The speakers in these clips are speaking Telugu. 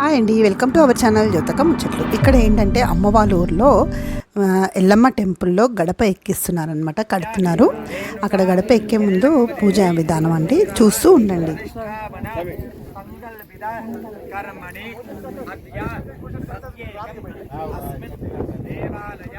హాయ్ అండి వెల్కమ్ టు అవర్ ఛానల్ జ్యోతక ముచ్చట్లు ఇక్కడ ఏంటంటే అమ్మవాళ్ళ ఊర్లో ఎల్లమ్మ టెంపుల్లో గడప ఎక్కిస్తున్నారనమాట కడుతున్నారు. అక్కడ గడప ఎక్కే ముందు పూజ విధానం అండి. చూస్తూ ఉండండి. దేవాలయ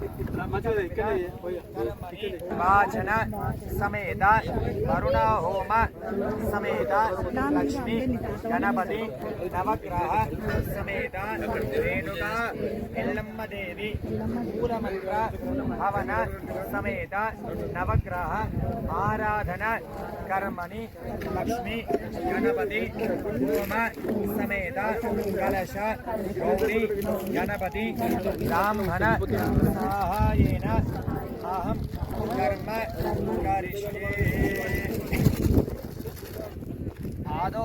స్థాపన సమేత అస్మిన్ దేవాలయ నిర్మాణ శీఘ్రమేవ ఫల ప్రాప్తి అర్థం ఆ, సంకల్పిత వాచన సమేత వరుణ హోమ సమేత లక్ష్మి గణపతి నవగ్రహ సమేత రేణుక ఎల్లమ్మ దేవి పూరమంత్ర భవన సమేత साहाय्येन अहम कर्म करिष्ये आदौ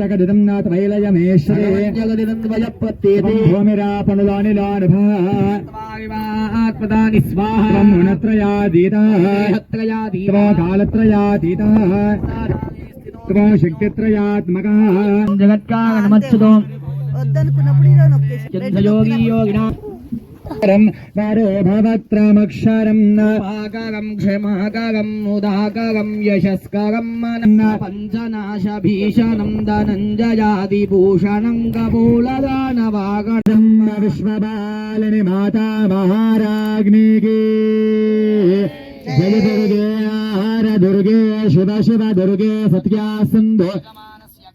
జగదిదం నాథ వైలయమేశ్వరే జగదిదం త్వయప్పత్యేతి ఆత్మదాని స్వాహ గుణత్రయాదీత త్వో కాలత్రయాతీత త్వో శక్తిత్రయాత్మక జగత్కారణమచ్యుతో యోగి యోగినా వారో భవత్రమక్షరం పాకరం క్షమాకరం ఉదాకరం యశస్కరం మనన్న పంచనాశభీషణం ధనంజయాదిభూషణం కపూలదానవాగణం విశ్వబాలని మాతా మహారాజ్ఞికి. జయ దుర్గే ఆహార దుర్గే శివ శివ దుర్గే సత్యా సంధు.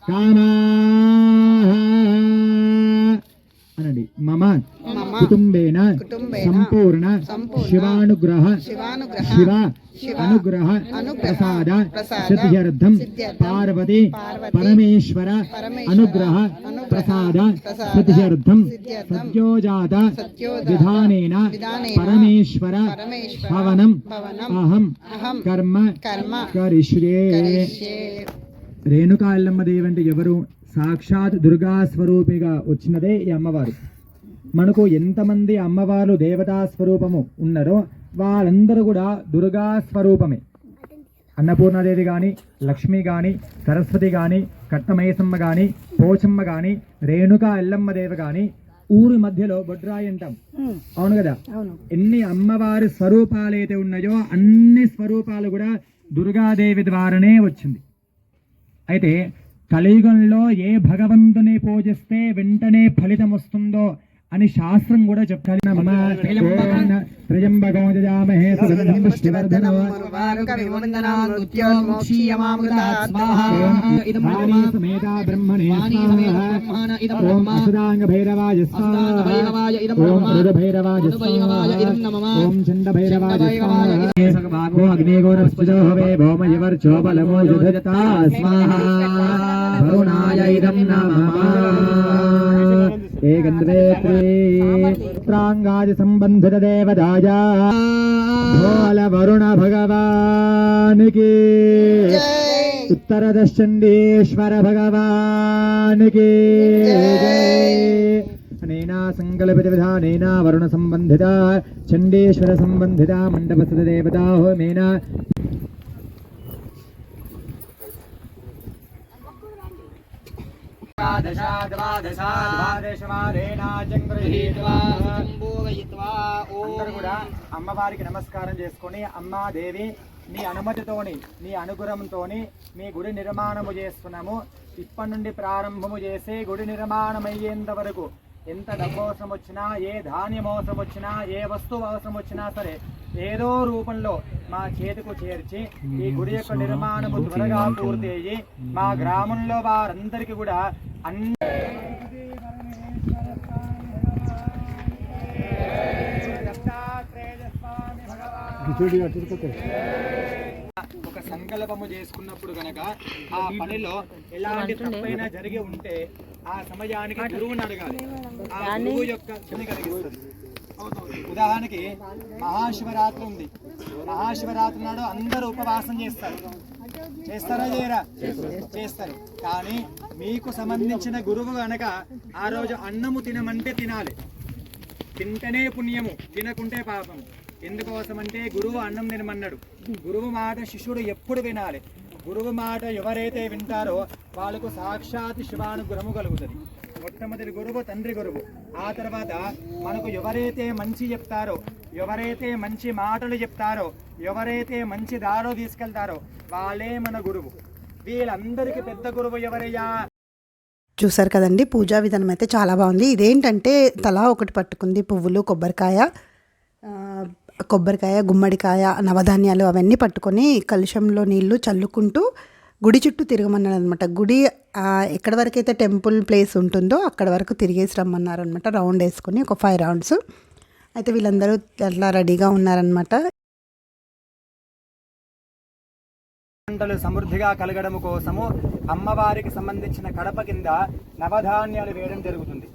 కామా అనండి. మమ కుటుంబేన సంపూర్ణ శివానుగ్రహ శివ అనుగ్రహ ప్రసాద సిద్ధ్యర్థం పార్వతి పరమేశ్వర అనుగ్రహ ప్రసాద సిద్ధ్యర్థం సద్యోజాత విధానేన పరమేశ్వర భవనం అహం కర్మ కరిష్యే. రేణుకా ఎల్లమ్మ దేవి అంటే ఎవరు? సాక్షాత్ దుర్గా స్వరూపిగా వచ్చినదే ఈ అమ్మవారు. మనకు ఎంతమంది అమ్మవారు దేవతా స్వరూపము ఉన్నారో వాళ్ళందరూ కూడా దుర్గా స్వరూపమే అన్నపూర్ణాదేవి కానీ లక్ష్మి కానీ సరస్వతి కానీ కట్టమయసమ్మ కానీ పోచమ్మ కానీ రేణుకా ఎల్లమ్మ దేవి కానీ ఊరి మధ్యలో బొడ్రాయి అంటాం. అవును కదా? ఎన్ని అమ్మవారి స్వరూపాలు అయితే ఉన్నాయో అన్ని స్వరూపాలు కూడా దుర్గాదేవి ద్వారానే వచ్చింది. అయితే కలియుగంలో ఏ భగవంతుని పూజిస్తే వెంటనే ఫలితం వస్తుందో అని శాస్త్రం కూడా సమేత బ్రహ్మణే స్వాహా. వరుణాయ ఇదం నమః. ఏకంద్రేత్రాంగాది సంబంధిత దేవదాయ భోల వరుణ భగవానికి ఉత్తర దశండీశ్వర భగవానికి అనేనా సంకల్పిత విధానేన వరుణ సంబంధిత చండీశ్వర సంబంధిత మండపస్థిత దేవతా కూడా అమ్మవారికి నమస్కారం చేసుకొని అమ్మాదేవి నీ అనుమతితోని నీ అనుగ్రహంతోని మీ గుడి నిర్మాణము చేస్తున్నాము. ఇప్పటి నుండి ప్రారంభము చేసే గుడి నిర్మాణమయ్యేంత వరకు ఎంత డబ్బు అవసరం వచ్చినా ఏ ధాన్యం అవసరం వచ్చినా ఏ వస్తువు అవసరం వచ్చినా సరే ఏదో రూపంలో మా చేతికి చేర్చి ఈ గుడి యొక్క నిర్మాణము త్వరగా పూర్తి అయ్యి మా గ్రామంలో వారందరికీ కూడా అన్ని సంకల్పము చేసుకున్నప్పుడు గనక ఆ పనిలో ఎలాంటి తప్పైనా జరిగి ఉంటే ఆ సమయానికి గురువుని అడగాలి. ఆ గురువు యొక్క క్షమి కలిగిస్తుంది. ఉదాహరణకి మహాశివరాత్రి ఉంది. మహాశివరాత్రి నాడు అందరూ ఉపవాసం చేస్తారు. చేస్తారా చేయరా? చేస్తారు. కానీ మీకు సంబంధించిన గురువు గనక ఆ రోజు అన్నము తినమంటే తినాలి. తింటేనే పుణ్యము తినకుంటే పాపము. ఎందుకోసం అంటే గురువు అన్నం తినమన్నాడు. గురువు మాట శిష్యుడు ఎప్పుడు వినాలి? గురువు మాట ఎవరైతే వింటారో వాళ్ళకు సాక్షాత్ శివానుగ్రహము కలుగుతుంది. మొట్టమొదటి గురువు తండ్రి గురువు. ఆ తర్వాత మనకు ఎవరైతే మంచి చెప్తారో ఎవరైతే మంచి మాటలు చెప్తారో ఎవరైతే మంచి దారో తీసుకెళ్తారో వాళ్ళే మన గురువు. వీళ్ళందరికీ పెద్ద గురువు ఎవరయ్యా? చూసారు కదండి పూజా విధానం అయితే చాలా బాగుంది. ఇదేంటంటే తలా ఒకటి పట్టుకుంది పువ్వులు కొబ్బరికాయ. కొబ్బరికాయ గుమ్మడికాయ నవధాన్యాలు అవన్నీ పట్టుకొని కలుషంలో నీళ్ళు చల్లుకుంటూ గుడి చుట్టూ తిరగమన్నాడు అనమాట గుడి ఎక్కడి వరకు అయితే టెంపుల్ ప్లేస్ ఉంటుందో అక్కడ వరకు తిరిగేసి రమ్మన్నారు అనమాట రౌండ్ వేసుకొని ఒక ఫైవ్ రౌండ్స్. అయితే వీళ్ళందరూ అట్లా రెడీగా ఉన్నారనమాట పంటలు సమృద్ధిగా కలగడం కోసము అమ్మవారికి సంబంధించిన కడప కింద నవధాన్యాలు వేయడం జరుగుతుంది.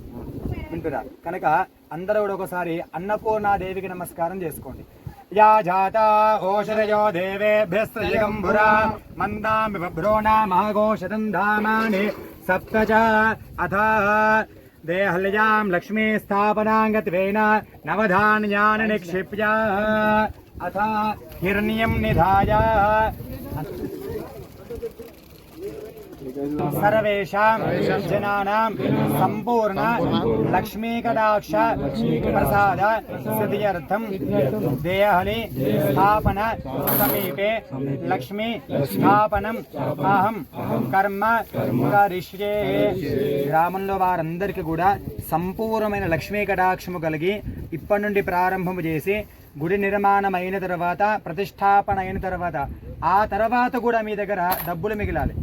వింటురా కనుక అందరూ కూడా ఒకసారి అన్నపూర్ణ దేవికి నమస్కారం చేసుకోండి. యా జాత ఓషధయో దేవేభ్యస్త్రయగంభురా మందామి బభ్రోణ మహాఘోషదం ధామాని సప్తజ అథ దేహల్యాం లక్ష్మీ స్థాపనాంగత్వేన నవధాన్యాన్ని నిక్షిప్య అథ హిరణ్యం నిధాయ. సర్వేషాం జనానాం సంపూర్ణ లక్ష్మీకటాక్ష ప్రసాద సిద్ధ్యర్థం దేహలి స్థాపన సమీపే లక్ష్మీ స్థాపనం అహం కర్మ కరిష్యే. గ్రామంలో వారందరికీ కూడా సంపూర్ణమైన లక్ష్మీ కటాక్షము కలిగి ఇప్పటి నుండి ప్రారంభము చేసి గుడి నిర్మాణం అయిన తర్వాత ప్రతిష్టాపన అయిన తర్వాత ఆ తర్వాత కూడా మీ దగ్గర డబ్బులు మిగిలాలి.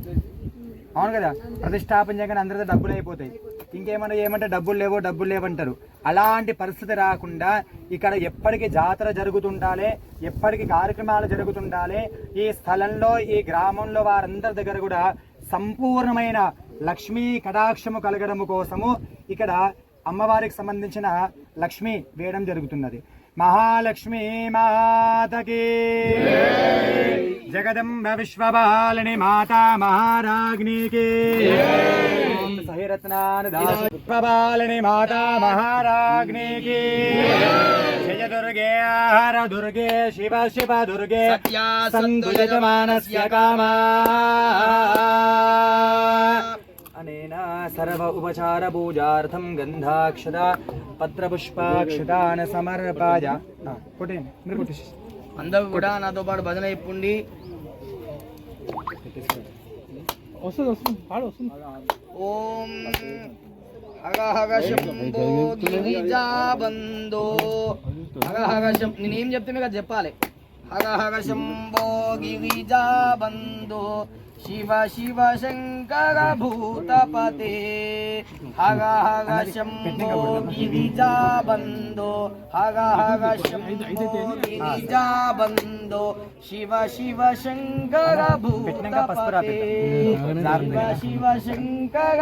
అవును కదా? ప్రతిష్టాపన చేయగానే అందరితో డబ్బులు అయిపోతాయి. ఇంకేమన్నా ఏమంటే డబ్బులు లేవో డబ్బులు లేవంటారు. అలాంటి పరిస్థితి రాకుండా ఇక్కడ ఎప్పటికీ జాతర జరుగుతుండాలి ఎప్పటికీ కార్యక్రమాలు జరుగుతుండాలి. ఈ స్థలంలో ఈ గ్రామంలో వారందరి దగ్గర కూడా సంపూర్ణమైన లక్ష్మీ కటాక్షము కలగడము కోసము ఇక్కడ అమ్మవారికి సంబంధించిన లక్ష్మి వేయడం జరుగుతున్నది. మహాలక్ష్మీ మాతకి. జగదంబ విశ్వపాలిని మాతా మహారాజ్ఞికి. సహిరత్నాని మాతా మహారాజ్ఞికి. జయ దుర్గే హర దుర్గే శివ శివ దుర్గే సంతు యజమానస్య కామా. అనేన సర్వ ఉపచార పూజార్థం గంధాక్షత పత్రపుష్పాక్షతాన సమర్పాయ. కొట్టేయండి. మీరు కొట్టేసి అందరూ కూడా నాతో పాటు భజన ఇప్పుండి వస్తుంది వస్తుంది పాడు వస్తుంది. ఓం నేనేం చెప్తే మీకు అది చెప్పాలి. हर हर शंभो गिरीजा बन्धो शिव शिव शंकर भूतपते हर हर शंभो गिरीजा बंदो हर हर शम्भो गिरिजा शिव शिव शंकर भूतपते शिव शिव शंकर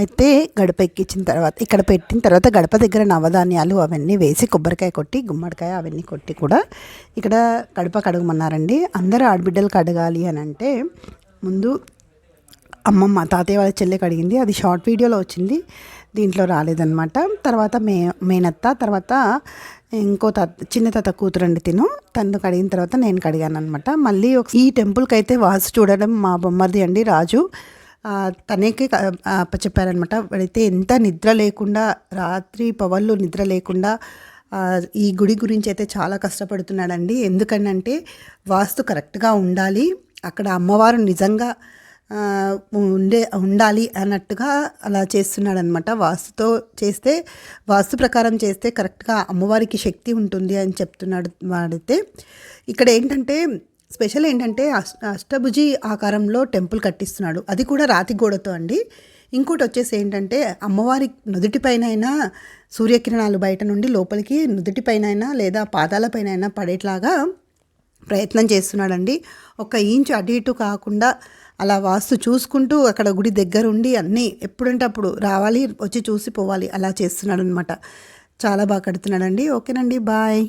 అయితే గడప ఎక్కించిన తర్వాత ఇక్కడ పెట్టిన తర్వాత గడప దగ్గర నవధాన్యాలు అవన్నీ వేసి కొబ్బరికాయ కొట్టి గుమ్మడికాయ అవన్నీ కొట్టి కూడా ఇక్కడ గడప కడగమన్నారండి. అందరూ ఆడబిడ్డలు కడగాలి అని అంటే ముందు అమ్మమ్మ తాతయ్య వాళ్ళ చెల్లె కడిగింది. అది షార్ట్ వీడియోలో వచ్చింది. దీంట్లో రాలేదనమాట తర్వాత మే మేనత్త తర్వాత ఇంకో తాత చిన్న తాత కూతురండి తిను. తను కడిగిన తర్వాత నేను కడిగాను అనమాట మళ్ళీ ఒక- ఈ టెంపుల్కి అయితే వాసు చూడడం మా బొమ్మది అండి రాజు. తనకి చెప్పారనమాట వాడైతే ఎంత నిద్ర లేకుండా రాత్రి పవళ్ళు నిద్ర లేకుండా ఈ గుడి గురించి అయితే చాలా కష్టపడుతున్నాడండి. ఎందుకనంటే వాస్తు కరెక్ట్గా ఉండాలి. అక్కడ అమ్మవారు నిజంగా ఉండే ఉండాలి అన్నట్టుగా అలా చేస్తున్నాడనమాట వాస్తుతో చేస్తే వాస్తు ప్రకారం చేస్తే కరెక్ట్గా అమ్మవారికి శక్తి ఉంటుంది అని చెప్తున్నాడు వాడితే. ఇక్కడ ఏంటంటే స్పెషల్ ఏంటంటే అష్టభుజి ఆకారంలో టెంపుల్ కట్టిస్తున్నాడు. అది కూడా రాతి గోడతో అండి. ఇంకోటి వచ్చేసి ఏంటంటే అమ్మవారి నుదుటిపైనైనా అయినా సూర్యకిరణాలు బయట నుండి లోపలికి నుదుటిపైనైనా అయినా లేదా పాదాలపైన అయినా పడేట్లాగా ప్రయత్నం చేస్తున్నాడండి. ఒక ఇంచు అటు ఇటు కాకుండా అలా వాస్తు చూసుకుంటూ అక్కడ గుడి దగ్గర ఉండి అన్నీ ఎప్పుడంటే అప్పుడు రావాలి వచ్చి చూసి పోవాలి అలా చేస్తున్నాడు అనమాట చాలా బాగా కడుతున్నాడండి. ఓకేనండి బాయ్.